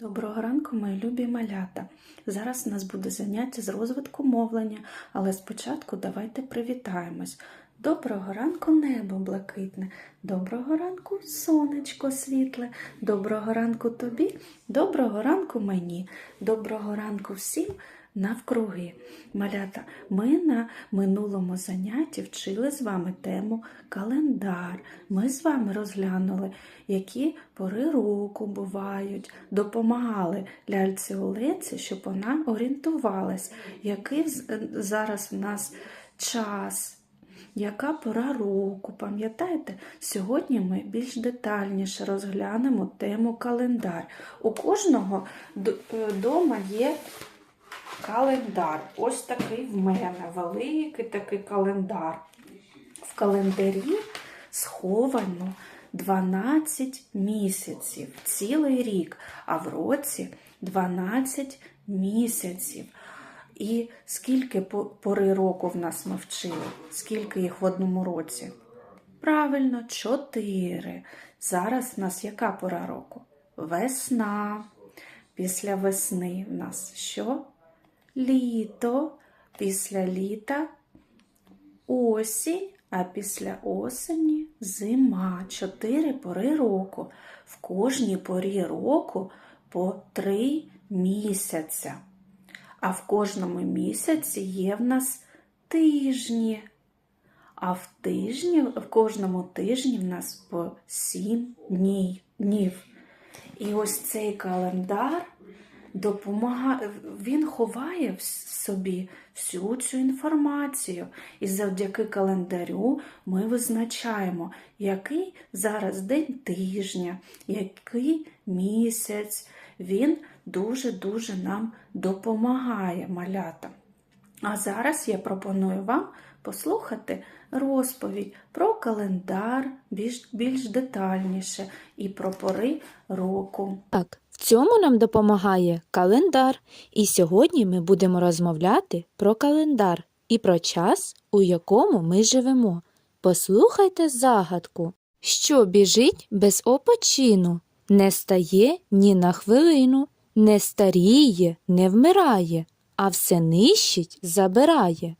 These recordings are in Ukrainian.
Доброго ранку, мої любі малята. Зараз у нас буде заняття з розвитку мовлення, але спочатку давайте привітаємось. Доброго ранку, небо блакитне, доброго ранку, сонечко світле, доброго ранку тобі, доброго ранку мені, доброго ранку всім навкруги. Малята, ми на минулому занятті вчили з вами тему календар. Ми з вами розглянули, які пори року бувають, допомагали ляльці Олеці, щоб вона орієнтувалась, який зараз в нас час. Яка пора року, пам'ятаєте? Сьогодні ми більш детальніше розглянемо тему календар. У кожного вдома є календар. Ось такий в мене великий такий календар. В календарі сховано 12 місяців, цілий рік, а в році 12 місяців. І скільки пори року в нас ми вчили? Скільки їх в одному році? Правильно, 4. Зараз в нас яка пора року? Весна. Після весни в нас що? Літо. Після літа осінь, а після осені зима. Чотири пори року. В кожній порі року по три місяця. А в кожному місяці є в нас тижні. А в тижні, в кожному тижні в нас по сім днів. І ось цей календар допомагає, він ховає в собі всю цю інформацію. І завдяки календарю ми визначаємо, який зараз день тижня, який місяць. Він дуже-дуже нам допомагає малятам. А зараз я пропоную вам послухати розповідь про календар більш, більш детальніше і про пори року. Так, цьому нам допомагає календар, і сьогодні ми будемо розмовляти про календар і про час, у якому ми живемо. Послухайте загадку, що біжить без опочину, не стає ні на хвилину, не старіє, не вмирає, а все нищить, забирає.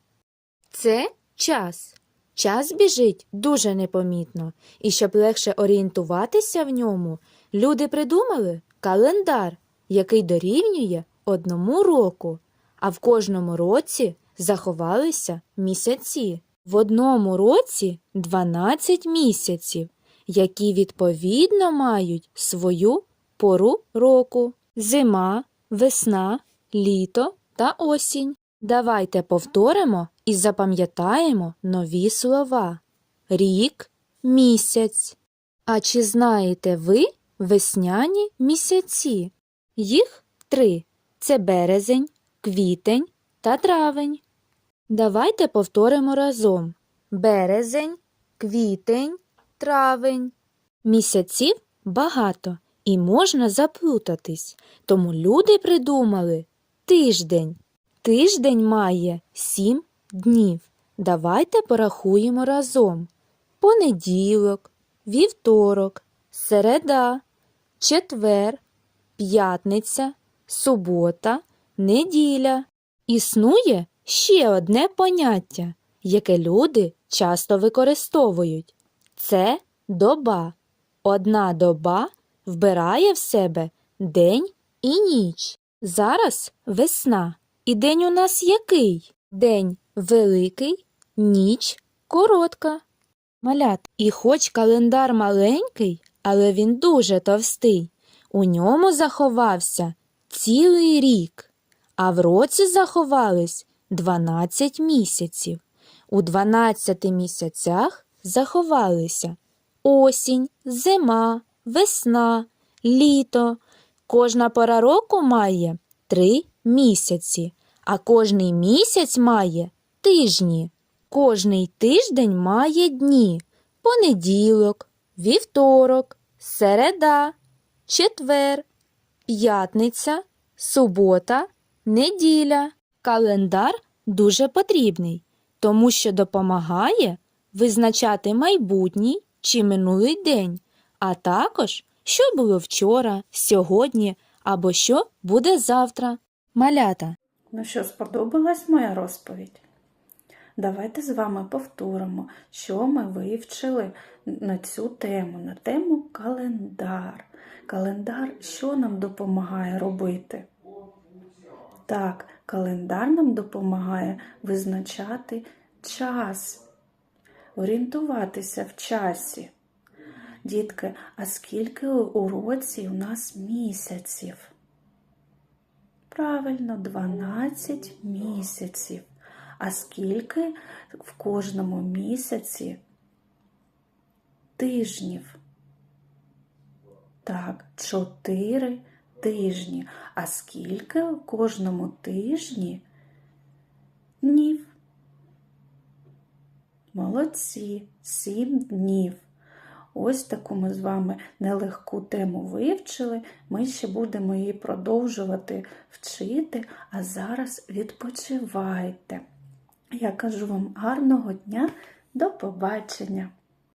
Це час. Час біжить дуже непомітно, і щоб легше орієнтуватися в ньому, люди придумали календар, який дорівнює одному року, а в кожному році заховалися місяці. В одному році 12 місяців, які відповідно мають свою пору року зима, весна, літо та осінь. Давайте повторимо і запам'ятаємо нові слова. Рік, місяць. А чи знаєте ви весняні місяці? Їх три це березень, квітень та травень. Давайте повторимо разом. Березень, квітень, травень. Місяців багато і можна заплутатись, тому люди придумали тиждень. Тиждень має сім днів. Давайте порахуємо разом. Понеділок, вівторок, середа, четвер, п'ятниця, субота, неділя. Існує ще одне поняття, яке люди часто використовують. Це доба. Одна доба вбирає в себе день і ніч. Зараз весна. І день у нас який? День великий, ніч коротка. Малят. І хоч календар маленький, але він дуже товстий. У ньому заховався цілий рік, а в році заховались 12 місяців. У 12 місяцях заховалися осінь, зима, весна, літо. Кожна пора року має три місяці, а кожний місяць має тижні. Кожний тиждень має дні понеділок, вівторок, середа, четвер, п'ятниця, субота, неділя. Календар дуже потрібний, тому що допомагає визначати майбутній чи минулий день, а також що було вчора, сьогодні або що буде завтра. Малята, Ну що, сподобалась моя розповідь? Давайте з вами повторимо, що ми вивчили на цю тему, на тему календар. Календар що нам допомагає робити? Так, календар нам допомагає визначати час, орієнтуватися в часі. Дітки, а скільки у році у нас місяців? Правильно, 12 місяців. А скільки в кожному місяці тижнів? Так, 4 тижні. А скільки в кожному тижні днів? Молодці, 7 днів. Ось таку ми з вами нелегку тему вивчили. Ми ще будемо її продовжувати вчити, а зараз відпочивайте. Я кажу вам гарного дня, до побачення!